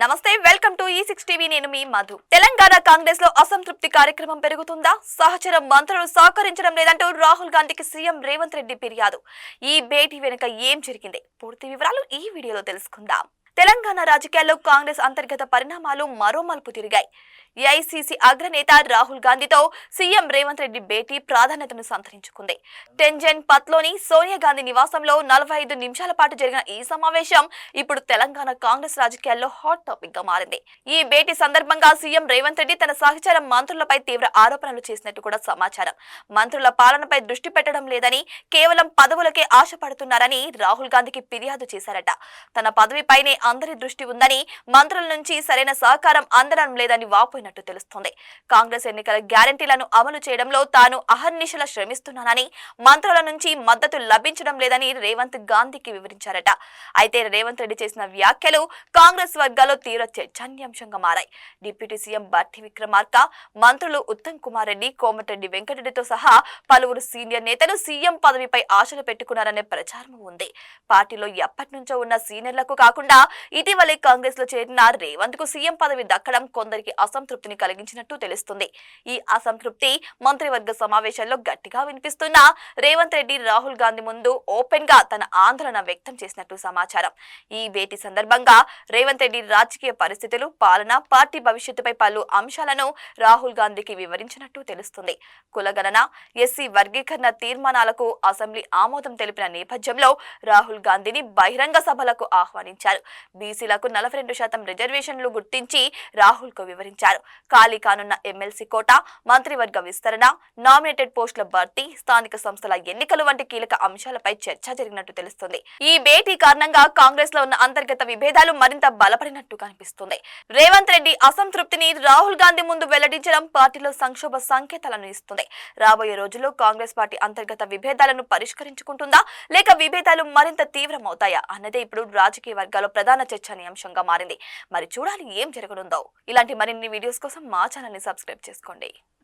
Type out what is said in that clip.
నమస్తే welcome to ఈ six TV నేను మీ మధు. తెలంగాణ కాంగ్రెస్లో అసంతృప్తి కార్యక్రమం పెరుగుతుందా? సహచర మంత్రులు సహకరించడం లేదంటూ రాహుల్ గాంధీకి సీఎం రేవంత్ రెడ్డి ఫిర్యాదు. ఈ భేటీ వెనుక ఏం జరిగింది? పూర్తి వివరాలు ఈ వీడియోలో తెలుసుకుందాం. తెలంగాణ రాజకీయాల్లో కాంగ్రెస్ అంతర్గత పరిణామాలు మరో మలుపు తిరిగాయి. ఏఐసీసీ అగ్రనేత రాహుల్ గాంధీతో సీఎం రేవంత్ రెడ్డి భేటీ ప్రాధాన్యతను సంతరించుకుంది. టెంజన్ పత్లోని సోనియా గాంధీ నివాసంలో నలభై ఐదు నిమిషాల పాటు జరిగిన ఈ సమావేశం ఇప్పుడు తెలంగాణ కాంగ్రెస్ రాజకీయాల్లో హాట్ టాపిక్గా మారింది. ఈ భేటీ సందర్భంగా సీఎం రేవంత్ రెడ్డి తన సహచర మంత్రులపై తీవ్ర ఆరోపణలు చేసినట్టు కూడా సమాచారం. మంత్రుల పాలనపై దృష్టి పెట్టడం లేదని కేవలం పదవులకే ఆశపడుతున్నారని రాహుల్ గాంధీకి ఫిర్యాదు చేశారట. తన పదవిపైనే అందరి దృష్టి ఉందని మంత్రుల నుంచి సరైన సహకారం అందడం లేదని వాపోయినట్టు తెలుస్తోంది. కాంగ్రెస్ ఎన్నికల గ్యారంటీలను అమలు చేయడంలో తాను అహర్నిశల శ్రమిస్తున్నానని మంత్రుల నుంచి మద్దతు లభించడం లేదని రేవంత్ గాంధీకి వివరించారట. అయితే రేవంత్ రెడ్డి చేసిన వ్యాఖ్యలు కాంగ్రెస్ వర్గాల్లో తీవ్ర చర్చనీయాంశంగా మారాయి. డిప్యూటీ సీఎం భట్టి విక్రమార్క మంత్రులు ఉత్తమ్ కుమార్ రెడ్డి కోమటిరెడ్డి వెంకటరెడ్డితో సహా పలువురు సీనియర్ నేతలు సీఎం పదవిపై ఆశలు పెట్టుకున్నారనే ప్రచారం ఉంది. పార్టీలో ఎప్పటి నుంచో ఉన్న సీనియర్లకు కాకుండా ఇటీవలే కాంగ్రెస్లో చేరిన రేవంత్కు సీఎం పదవి దక్కడం కొందరికి అసంతృప్తిని కలిగించినట్టు తెలుస్తుంది. ఈ అసంతృప్తి మంత్రివర్గ సమావేశాల్లో గట్టిగా వినిపిస్తున్న రేవంత్ రెడ్డి రాహుల్ గాంధీ ముందు ఓపెన్గా తన ఆందోళన వ్యక్తం చేసినట్టు సమాచారం. ఈ భేటీ సందర్భంగా రేవంత్ రెడ్డి రాజకీయ పరిస్థితులు పాలన పార్టీ భవిష్యత్తుపై పలు అంశాలను రాహుల్ గాంధీకి వివరించినట్టు తెలుస్తుంది. కులగణన ఎస్సీ వర్గీకరణ తీర్మానాలకు అసెంబ్లీ ఆమోదం తెలిపిన నేపథ్యంలో రాహుల్ గాంధీని బహిరంగ సభలకు ఆహ్వానించారు. బీసీలకు నలభై రెండు శాతం రిజర్వేషన్లు గుర్తించి రాహుల్కు వివరించారు. ఖాళీ కానున్న ఎమ్మెల్సీ కోట మంత్రివర్గ విస్తరణ నామినేటెడ్ పోస్టుల భర్తీ స్థానిక సంస్థల ఎన్నికలు వంటి కీలక అంశాలపై చర్చ జరిగినట్టు తెలుస్తుంది. ఈ భేటీ కారణంగా కాంగ్రెస్లో ఉన్న అంతర్గత విభేదాలు మరింత బలపడినట్టు కనిపిస్తుంది. రేవంత్ రెడ్డి అసంతృప్తిని రాహుల్ గాంధీ ముందు వెల్లడించడం పార్టీలో సంక్షోభ సంకేతాలను ఇస్తుంది. రాబోయే రోజుల్లో కాంగ్రెస్ పార్టీ అంతర్గత విభేదాలను పరిష్కరించుకుంటుందా లేక విభేదాలు మరింత తీవ్రమవుతాయా అన్నదే ఇప్పుడు రాజకీయ వర్గాల్లో ప్రధాన చర్చనీయాంశంగా మారింది. మరి చూడాలి ఏం జరగనుందో. ఇలాంటి మరిన్ని వీడియోస్ కోసం మా ఛానల్ని సబ్స్క్రైబ్ చేసుకోండి.